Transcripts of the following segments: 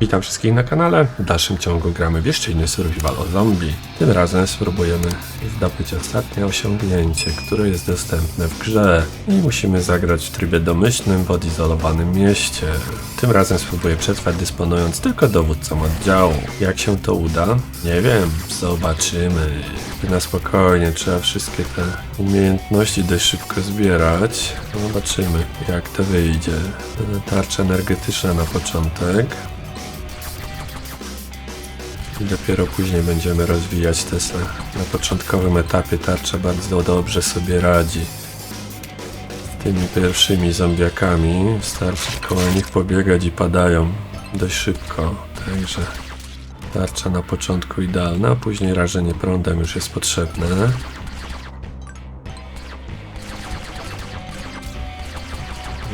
Witam wszystkich na kanale. W dalszym ciągu gramy w jeszcze inny survival o zombie. Tym razem spróbujemy zdobyć ostatnie osiągnięcie, które jest dostępne w grze. I musimy zagrać w trybie domyślnym w odizolowanym mieście. Tym razem spróbuję przetrwać dysponując tylko dowódcą oddziału. Jak się to uda? Nie wiem. Zobaczymy. Na spokojnie, trzeba wszystkie te umiejętności dość szybko zbierać. Zobaczymy jak to wyjdzie. Tarcza energetyczna na początek. I dopiero później będziemy rozwijać Tesla. Na początkowym etapie tarcza bardzo dobrze sobie radzi. Z tymi pierwszymi zombiakami wystarczy koło nich pobiegać i padają dość szybko. Także tarcza na początku idealna, a później rażenie prądem już jest potrzebne.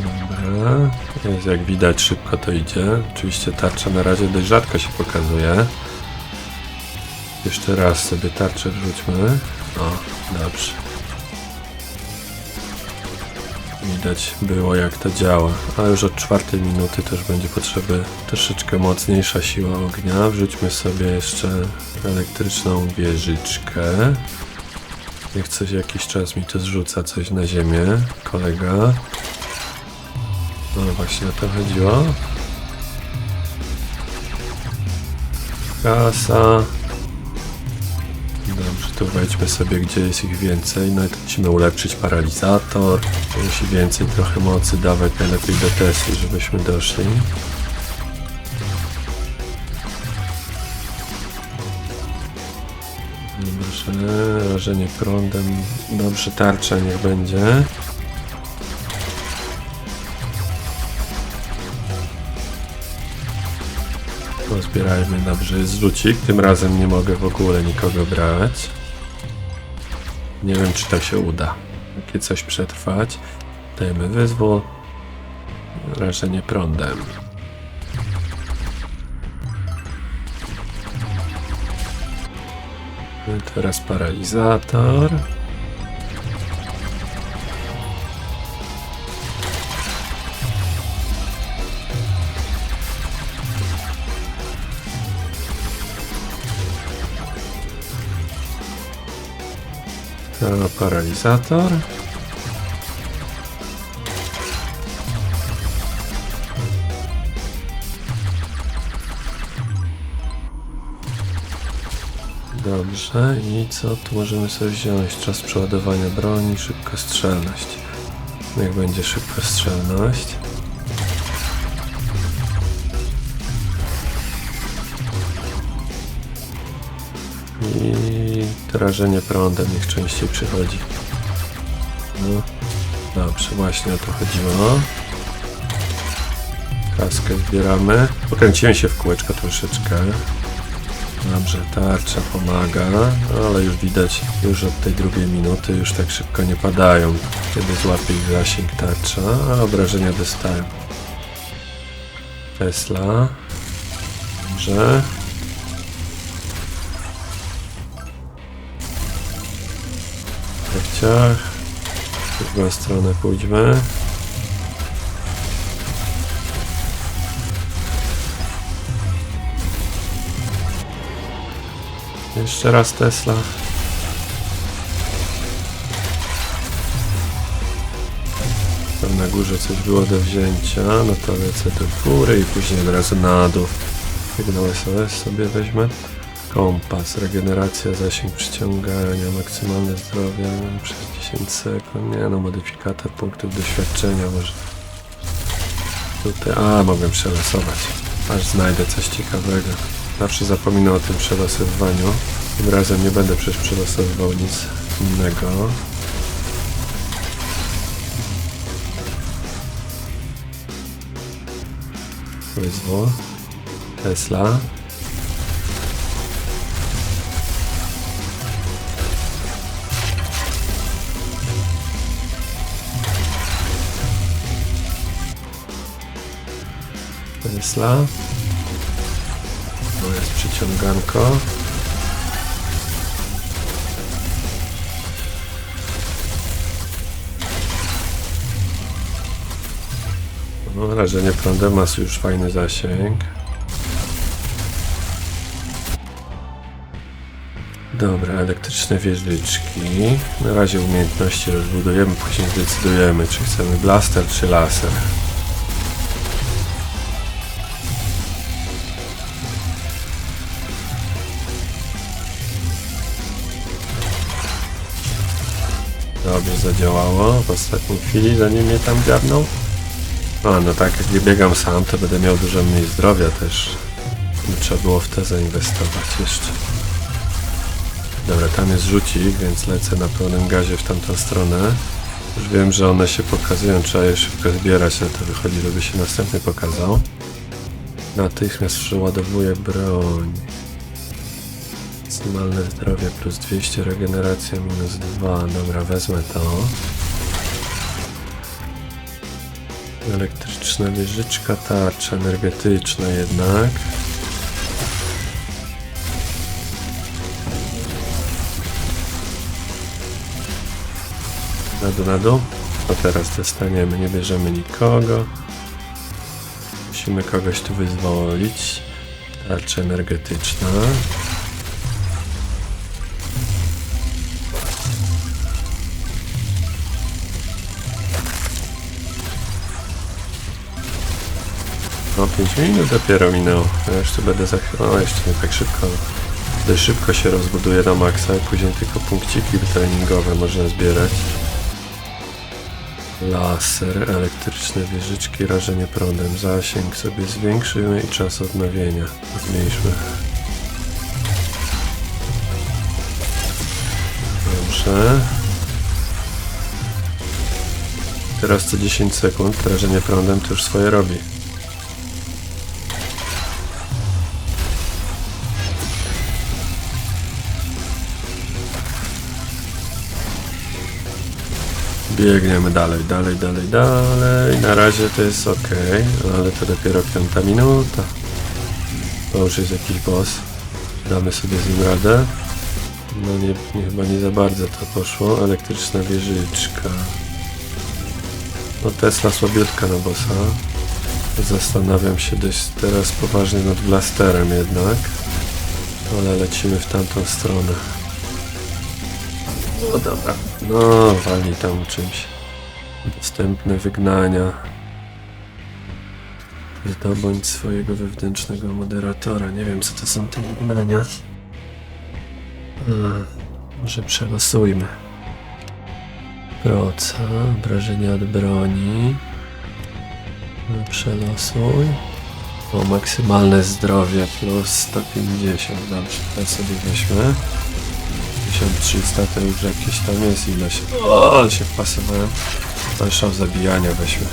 Dobra, jest jak widać szybko to idzie. Oczywiście tarcza na razie dość rzadko się pokazuje. Jeszcze raz sobie tarczę wrzućmy. O, dobrze. Widać było jak to działa. A już od czwartej minuty też będzie potrzeby troszeczkę mocniejsza siła ognia. Wrzućmy sobie jeszcze elektryczną wieżyczkę. Niech coś jakiś czas mi to zrzuca coś na ziemię. Kolega. No właśnie o to chodziło. Kasa. Tu wejdźmy sobie, gdzie jest ich więcej. No i to musimy ulepszyć paralizator. Musi więcej trochę mocy dawać, najlepiej do Tesli, żebyśmy doszli. Dobrze, rażenie prądem. Dobrze, tarcza niech będzie. Pozbierajmy dobrze, jest rzucik. Tym razem nie mogę w ogóle nikogo brać. Nie wiem, czy to się uda. Jakie coś przetrwać. Dajemy wyzwól. Rażenie prądem. Teraz paralizator. Dobra, paralizator. Dobrze, i co tu możemy sobie wziąć? Czas przeładowania broni, szybkostrzelność. Niech będzie szybkostrzelność. I drażenie prądem niech częściej przychodzi. No, dobrze, właśnie o to chodziło. Kaskę zbieramy. Pokręciłem się w kółeczko troszeczkę. Dobrze, tarcza pomaga, no, ale już widać, już od tej drugiej minuty już tak szybko nie padają, kiedy złapie ich zasięg tarcza, a obrażenia dostają. Tesla. Dobrze. Ciach. W drugą stronę pójdźmy. Jeszcze raz Tesla. Tam na górze coś było do wzięcia, no to lecę do góry i później od razu na dół. Sygnał SOS sobie weźmę. Kompas, regeneracja, zasięg przyciągania, maksymalne zdrowie przez 10 sekund. Nie no, modyfikator punktów doświadczenia może. Tutaj, a mogę przelosować. Aż znajdę coś ciekawego. Zawsze zapominam o tym przelosowywaniu. Tym razem nie będę przecież przelosowywał nic innego. Wyzwo. Tesla. Tesla. To jest przyciąganko. No, rażenie prądem ma już fajny zasięg. Dobra, elektryczne wieżyczki. Na razie umiejętności rozbudujemy, później zdecydujemy, czy chcemy blaster, czy laser. Dobrze zadziałało w ostatniej chwili, zanim mnie tam dziabnął. A, no tak, jak nie biegam sam, to będę miał dużo mniej zdrowia też. Trzeba było w te zainwestować jeszcze. Dobra, tam jest rzucik, więc lecę na pełnym gazie w tamtą stronę. Już wiem, że one się pokazują, trzeba je szybko zbierać, no to wychodzi, żeby się następny pokazał. Natychmiast przeładowuję broń. Maksymalne zdrowie plus 200, regeneracja minus 2. Dobra, wezmę to. Elektryczna wieżyczka, tarcza energetyczna jednak. Na dół, na dół. A teraz dostaniemy, nie bierzemy nikogo. Musimy kogoś tu wyzwolić. Tarcza energetyczna. No 5 minut dopiero minęło. Ja jeszcze będę za chwilę. O, jeszcze nie tak szybko. Dość szybko się rozbuduje na maksa i później tylko punkciki treningowe można zbierać. Laser, elektryczne wieżyczki, rażenie prądem. Zasięg sobie zwiększymy i czas odnowienia zmniejszmy. Dobrze. Teraz co 10 sekund rażenie prądem to już swoje robi. Biegniemy dalej, dalej, dalej, dalej. Na razie to jest ok, ale to dopiero piąta minuta. To już jest jakiś boss. Damy sobie z nim radę. No nie, nie chyba nie za bardzo to poszło. Elektryczna wieżyczka. No Tesla słabiutka na bossa. Zastanawiam się dość teraz poważnie nad blasterem jednak. Ale lecimy w tamtą stronę. No dobra. No, walnij tam czymś. Dostępne wygnania. Zdobądź swojego wewnętrznego moderatora. Nie wiem, co to są te wygnania. Hmm, może przelosujmy. Proca, obrażenia od broni. No, Przelosuj. O, maksymalne zdrowie plus 150. Dobrze, to sobie weźmy. 1300 to już jakieś tam jest ilość. O, się wpasowałem. Szał zabijania weźmy.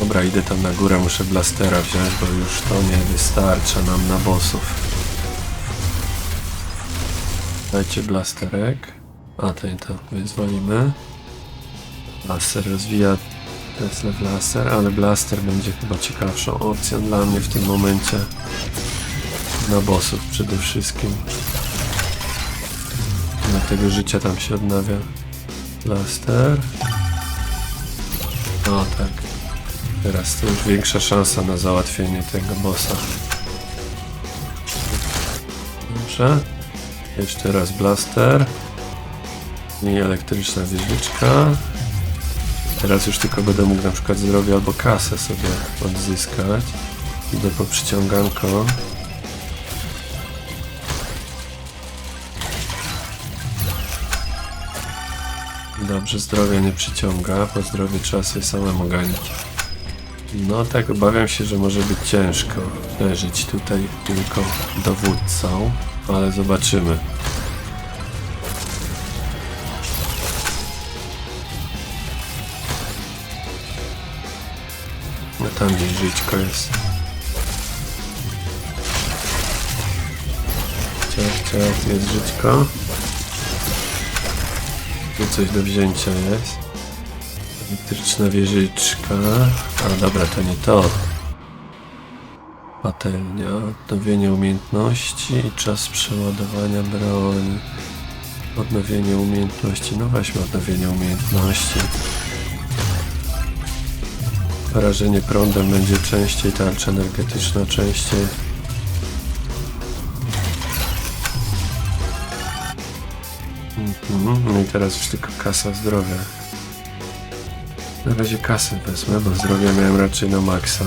Dobra, idę tam na górę, muszę blastera wziąć, bo już to nie wystarcza nam na bossów. Dajcie blasterek. A, to to wyzwolimy. Laser rozwija Tesla w laser, ale blaster będzie chyba ciekawszą opcją dla mnie w tym momencie. Na bossów przede wszystkim. Dlatego życia tam się odnawia. Blaster. O tak. Teraz to już większa szansa na załatwienie tego bossa. Dobrze. Jeszcze raz blaster. I elektryczna wieżyczka. Teraz już tylko będę mógł na przykład zdrowie albo kasę sobie odzyskać. Idę po przyciąganko. Dobrze, zdrowia nie przyciąga, bo zdrowie trzeba sobie samemu. No tak, obawiam się, że może być ciężko leżeć tutaj tylko dowódcą, ale zobaczymy. No tam gdzieś żyćko jest. Ciach, ciach, jest żyćko. Tu coś do wzięcia jest. Elektryczna wieżyczka. A dobra, to nie to. Patelnia, odnowienie umiejętności i czas przeładowania broni. Odnowienie umiejętności. No weźmy odnowienie umiejętności. Porażenie prądem będzie częściej, tarcza energetyczna częściej. Mhm, No i teraz już tylko kasa zdrowia. Na razie kasę wezmę, bo zdrowia miałem raczej na maksa.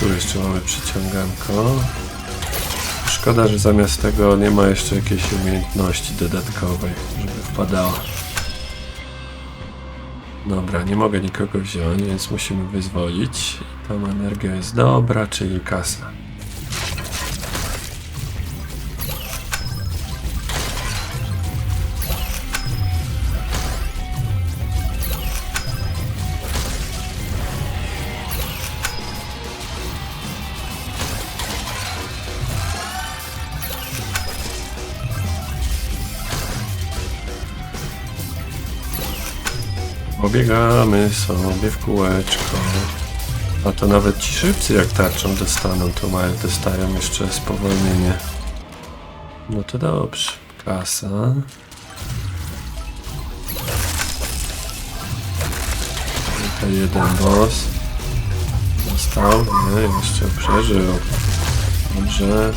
Tu jeszcze mamy przyciąganko. Szkoda, że zamiast tego nie ma jeszcze jakiejś umiejętności dodatkowej, żeby wpadała. Dobra, nie mogę nikogo wziąć, więc musimy wyzwolić. Tam energia jest dobra, czyli kasa. Pobiegamy sobie w kółeczko. A to nawet ci szybcy jak tarczą dostaną, to mają, dostają jeszcze spowolnienie. No to dobrze. Kasa. Tutaj jeden boss. Został, nie, jeszcze przeżył. Dobrze.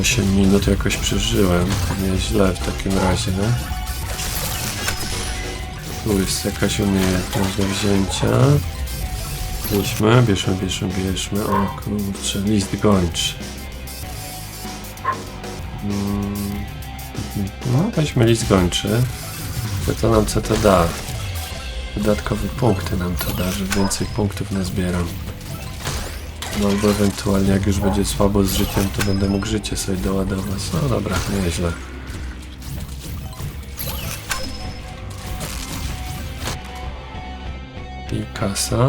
Osiem minut jakoś przeżyłem. Nieźle w takim razie. Tu jest jakaś umiejętność do wzięcia. Bierzmy, bierzmy, bierzmy, bierzmy. O kurczę, list gończy. Mm, No, weźmy list gończy. To, to nam co to da? Dodatkowe punkty nam to da, że więcej punktów nazbieram. No albo ewentualnie jak już będzie słabo z życiem, to będę mógł życie sobie doładować. No dobra, nieźle. I kasa.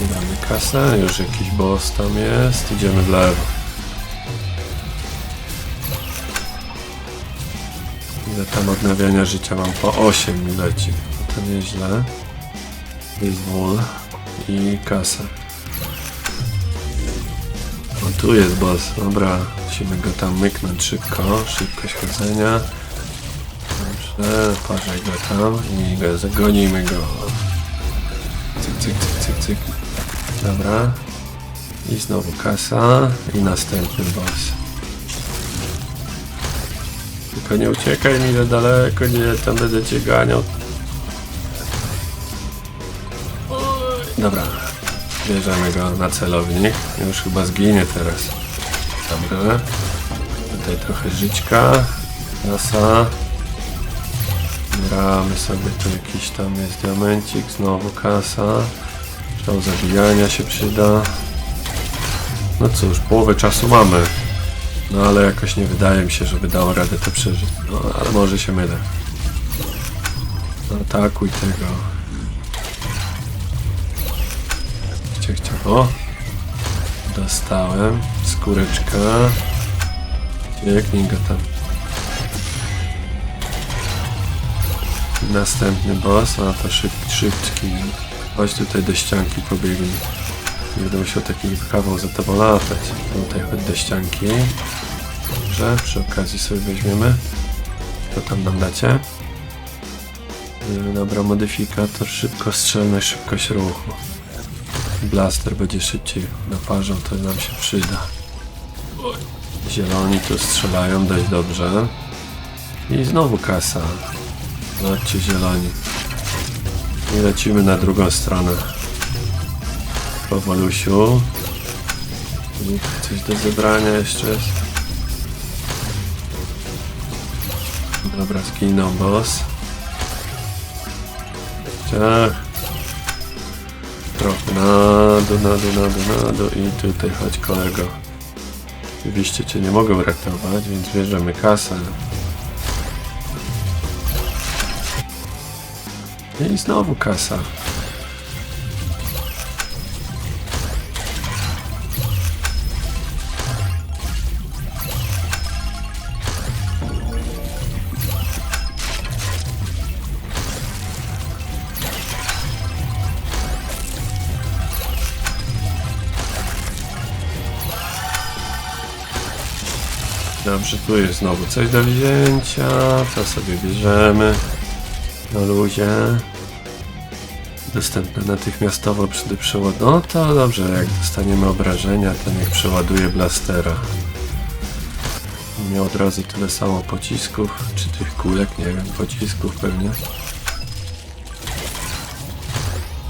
Damy kasę, już jakiś boss tam jest. Idziemy w lewo. Ile tam odnawiania życia mam? Po 8 mi leci. To nieźle. Wyzwól i kasa. Tu jest boss. Dobra, musimy go tam myknąć szybko. Szybkość chodzenia. Dobrze, parzaj go tam i go zagonimy go. Cyk, cyk, cyk, cyk, cyk. Dobra. I znowu kasa i następny boss. Tylko nie uciekaj mi za daleko, nie, tam będę cię ganiał. Dobra, bierzemy go na celownik. Już chyba zginie teraz. Dobra. Tutaj trochę żyćka. Kasa. Gramy sobie tu jakiś tam jest diamencik, znowu kasa. Strzał zabijania się przyda. No cóż, połowę czasu mamy. No ale jakoś nie wydaje mi się, żeby dało radę to przeżyć. No ale może się mylę. Atakuj tego. O! Dostałem. Skóreczka. Cieknij go tam. Następny boss, a to szyb, szybki. Chodź tutaj do ścianki pobiegnij. Nie będę musiał takim kawał za tobą latać. Tutaj chodź do ścianki. Dobrze, przy okazji sobie weźmiemy. Co tam nam dacie? Yy, Dobra, modyfikator, szybkostrzelność, szybkość ruchu. Blaster będzie szybciej naparzał, to nam się przyda. Zieloni tu strzelają dość dobrze. I znowu kasa. Zobaczcie zieloni. I lecimy na drugą stronę. Powolusiu. Coś do zebrania jeszcze jest. Dobra, zginął boss. Ciach. Trochę na dół, na dół, na dół, na dół i tutaj chodź kolego. Oczywiście cię nie mogę uratować, więc bierzemy kasę. I znowu kasa. Dobrze, tu jest znowu coś do wzięcia. To sobie bierzemy. Na luzie. dostępne natychmiastowo przy przeład. No to dobrze, jak dostaniemy obrażenia, to niech przeładuje blastera. Miał od razu tyle samo pocisków, czy tych kulek, nie wiem, pocisków pewnie.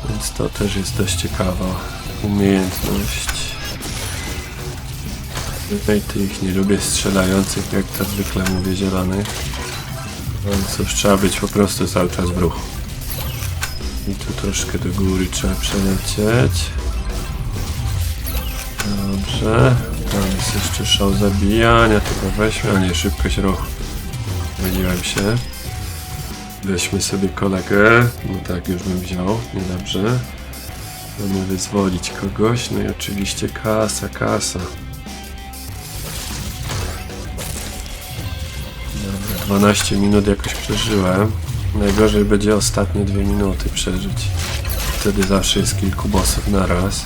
Więc to też jest dość ciekawa umiejętność. Tutaj tych nie lubię strzelających, jak to zwykle mówię, zielonych. No i cóż, trzeba być po prostu cały czas w ruchu. I tu troszkę do góry trzeba przelecieć. Dobrze. Tam jest jeszcze szał zabijania, tylko weźmy, a nie, szybkość ruchu. Myliłem się. Weźmy sobie kolegę. No tak, już bym wziął. Niedobrze. Mamy wyzwolić kogoś. No i oczywiście kasa, kasa. 12 minut jakoś przeżyłem. Najgorzej będzie ostatnie dwie minuty przeżyć. Wtedy zawsze jest kilku bossów na raz.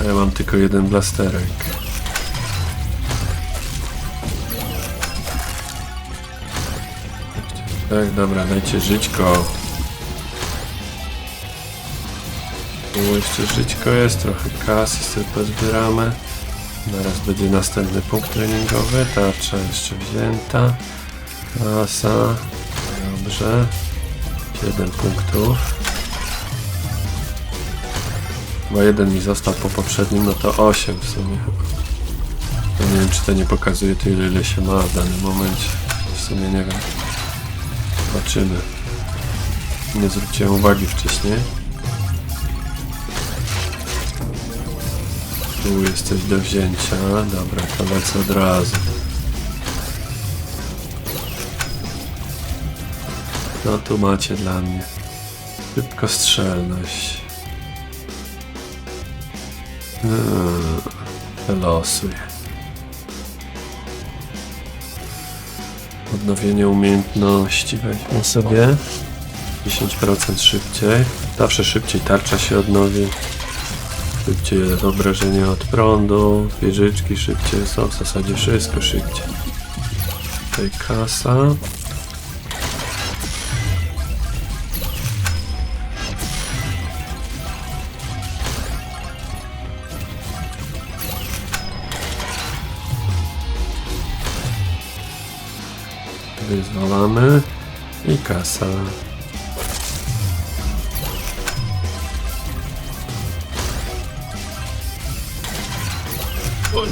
A ja mam tylko jeden blasterek. Tak, dobra, dajcie żyćko. Tu jeszcze żyćko jest, trochę kasy sobie pozbieramy. Zaraz będzie następny punkt treningowy, tarcza jeszcze wzięta. Kasa, dobrze. 7 punktów. Chyba jeden mi został po poprzednim, no to 8 w sumie. No nie wiem, czy to nie pokazuje tyle, ile się ma w danym momencie. W sumie nie wiem. Zobaczymy. Nie zwróciłem uwagi wcześniej. Tu jest coś do wzięcia. Dobra, to lecę od razu. No tu macie dla mnie. Szybkostrzelność. Hmm, losuj. Odnowienie umiejętności weźmy sobie. 10% szybciej. Zawsze szybciej tarcza się odnowi. Szybciej obrażenia od prądu. Wieżyczki szybciej są. W zasadzie wszystko szybciej. Tutaj kasa. Wyzwalamy i kasa.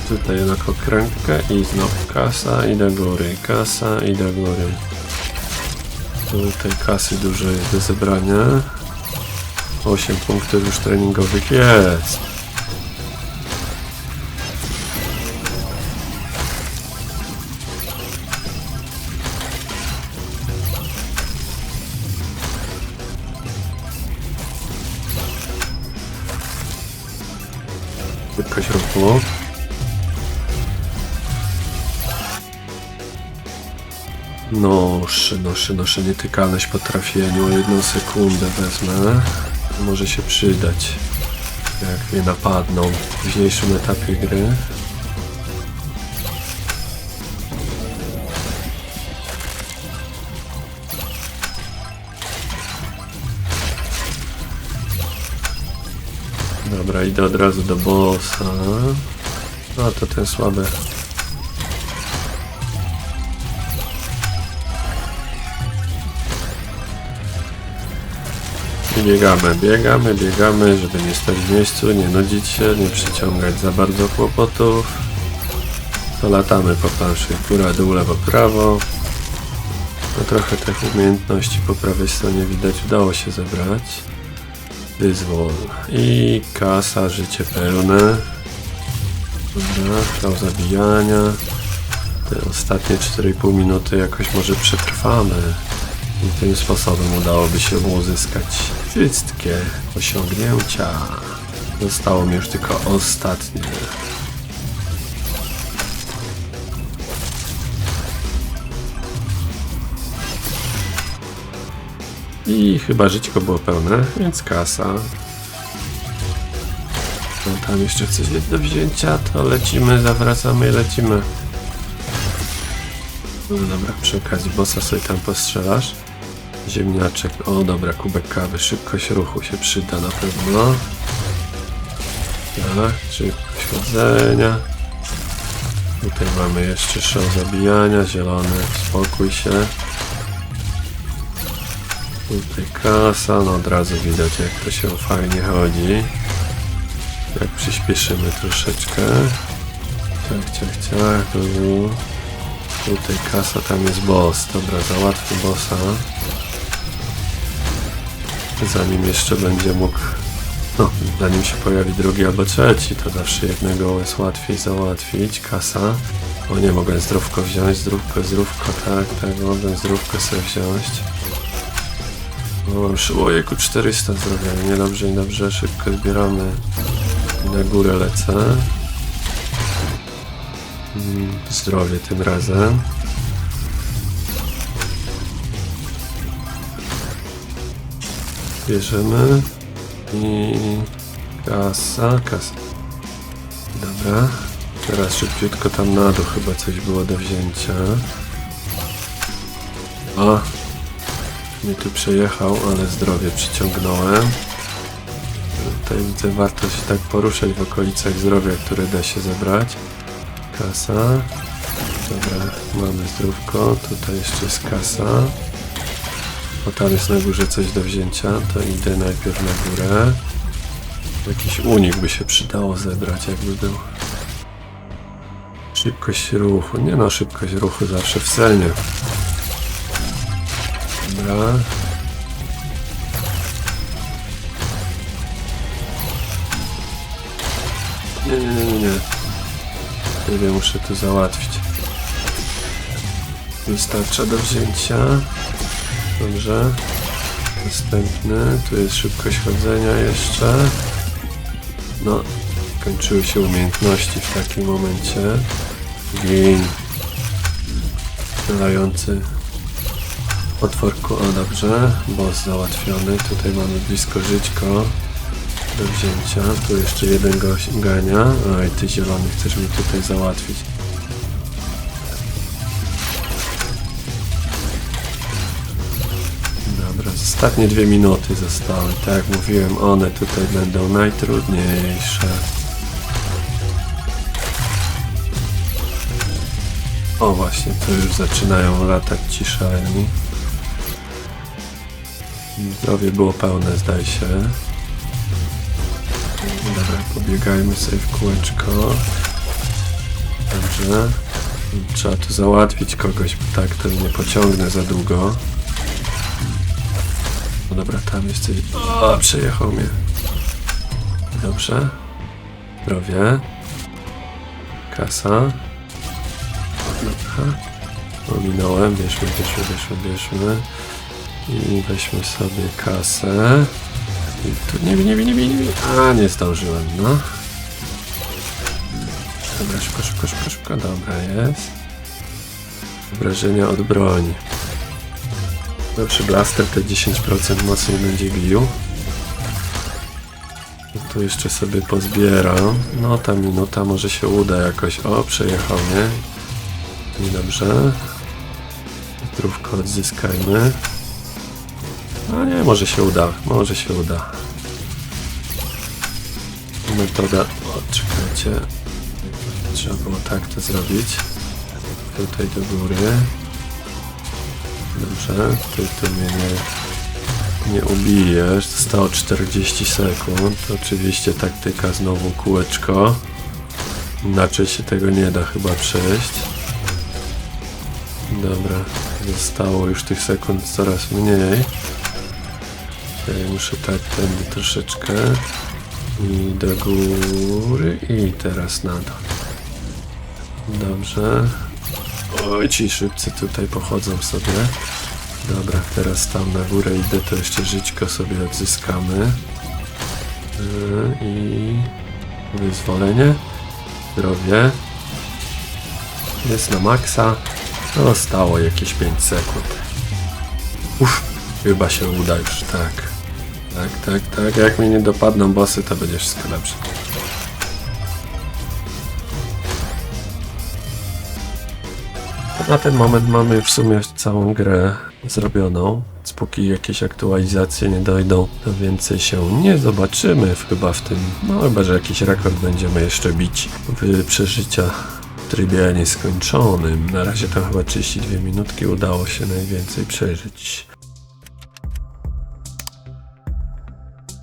Tutaj jednak okrętkę i znowu kasa i do góry, kasa i do góry. Tutaj kasy dużo jest do zebrania. 8 punktów już treningowych jest. Noszy, nietykalność po trafieniu. O jedną sekundę wezmę. Może się przydać. Jak mnie napadną w późniejszym etapie gry. Dobra, idę od razu do bossa. No to ten słaby. Biegamy, biegamy, biegamy, żeby nie stać w miejscu, nie nudzić się, nie przyciągać za bardzo kłopotów. To latamy po planszy, góra, dół, lewo, prawo. No trochę tych umiejętności po prawej stronie widać udało się zebrać. Wyzwol. I kasa, życie pełne. Dobra, chwał zabijania. Te ostatnie 4,5 minuty jakoś może przetrwamy. I tym sposobem udałoby się mu uzyskać wszystkie osiągnięcia. Zostało mi już tylko ostatnie. I chyba żyćko było pełne, więc kasa. No tam jeszcze coś jest do wzięcia, to lecimy, zawracamy i lecimy. No dobra, przy okazji bossa sobie tam postrzelasz. Ziemniaczek. O, dobra, kubek kawy. Szybkość ruchu się przyda na pewno. Tak, szybkość chodzenia. Tutaj mamy jeszcze show zabijania. Zielony, spokój się. Tutaj kasa, no od razu widać jak to się fajnie chodzi. Jak przyspieszymy troszeczkę. Ciach, ciach, ciach. tu. Tutaj kasa, tam jest boss. Dobra, załatwmy bossa. Zanim jeszcze będzie mógł... No, zanim się pojawi drugi albo trzeci, to zawsze jednego jest łatwiej załatwić. Kasa. O nie, mogę zdrówko wziąć. Zdrówko, zdrówko, tak, tak, mogę zdrówko sobie wziąć. O, już ojejku, 400 zdrowia. Niedobrze, niedobrze, szybko zbieramy. Na górę lecę. Mm, Zdrowie tym razem. Bierzemy i kasa, kasa. Dobra. Teraz szybciutko tam na dół chyba coś było do wzięcia. O! Nie tu przejechał, ale zdrowie przyciągnąłem. Tutaj widzę warto się tak poruszać w okolicach zdrowia, które da się zebrać. Kasa. Dobra, mamy zdrówko. Tutaj jeszcze jest kasa. O, tam jest na górze coś do wzięcia. To idę najpierw na górę. Jakiś unik by się przydało zebrać, jakby był. Szybkość ruchu. Nie no, szybkość ruchu zawsze w cenie. Dobra. Nie, nie, nie, nie, nie. Tyle muszę tu załatwić. Wystarcza do wzięcia. Dobrze. Następny. Tu jest szybkość chodzenia jeszcze. No. Kończyły się umiejętności w takim momencie. Gin. Strzelający potworku. O, dobrze. Boss załatwiony. Tutaj mamy blisko żyćko do wzięcia. Tu jeszcze jeden gość gania. Oj, ty zielony chcesz mi tutaj załatwić. Ostatnie dwie minuty zostały. Tak jak mówiłem, one tutaj będą najtrudniejsze. O właśnie, tu już zaczynają latać ci szaleni. Zdrowie było pełne, zdaje się. Dobra, pobiegajmy sobie w kółeczko. Dobrze. Trzeba tu załatwić kogoś, bo tak to nie pociągnę za długo. Dobra, tam jest coś. O, przejechał mnie. Dobrze. Zdrowie. Kasa. Dobra. Ominąłem, bierzmy, bierzmy, bierzmy, bierzmy. I weźmy sobie kasę. I tu nie, nie, nie, nie, nie, A, nie zdążyłem, no. Dobra, szybko, szybko, szybko, szybko. Dobra, jest. Obrażenia od broni. Lepszy blaster te 10% mocniej będzie bił. I tu jeszcze sobie pozbieram. No ta minuta może się uda jakoś. O, przejechał mnie. Niedobrze. Zdrówko odzyskajmy. No nie, może się uda, może się uda. Metoda, o, czekajcie. Trzeba było tak to zrobić. Tutaj do góry. Dobrze, ty, ty mnie nie, nie ubijesz. Zostało 40 sekund. Oczywiście taktyka znowu kółeczko. Inaczej się tego nie da chyba przejść. Dobra, zostało już tych sekund coraz mniej. Muszę tak ten troszeczkę i do góry i teraz na dół. Dobrze. Oj, ci szybcy tutaj pochodzą sobie. Dobra, teraz tam na górę idę, to jeszcze żyćko sobie odzyskamy. Yy, I wyzwolenie. Zdrowie. Jest na maksa. Zostało jakieś 5 sekund. Uff, chyba się uda już, tak. Tak, tak, tak. Jak mnie nie dopadną bossy, to będzie wszystko dobrze. Na ten moment mamy w sumie całą grę zrobioną. Póki jakieś aktualizacje nie dojdą, to więcej się nie zobaczymy chyba w tym. No chyba, że jakiś rekord będziemy jeszcze bić w przeżycia w trybie nieskończonym. Na razie tam chyba 32 minutki udało się najwięcej przeżyć.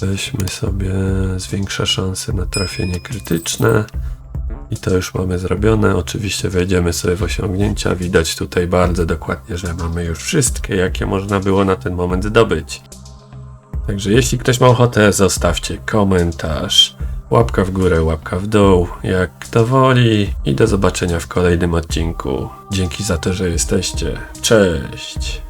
Weźmy sobie zwiększa szanse na trafienie krytyczne. I to już mamy zrobione. Oczywiście wejdziemy sobie w osiągnięcia. Widać tutaj bardzo dokładnie, że mamy już wszystkie, jakie można było na ten moment zdobyć. Także jeśli ktoś ma ochotę, zostawcie komentarz. Łapka w górę, łapka w dół, jak kto woli. I do zobaczenia w kolejnym odcinku. Dzięki za to, że jesteście. Cześć!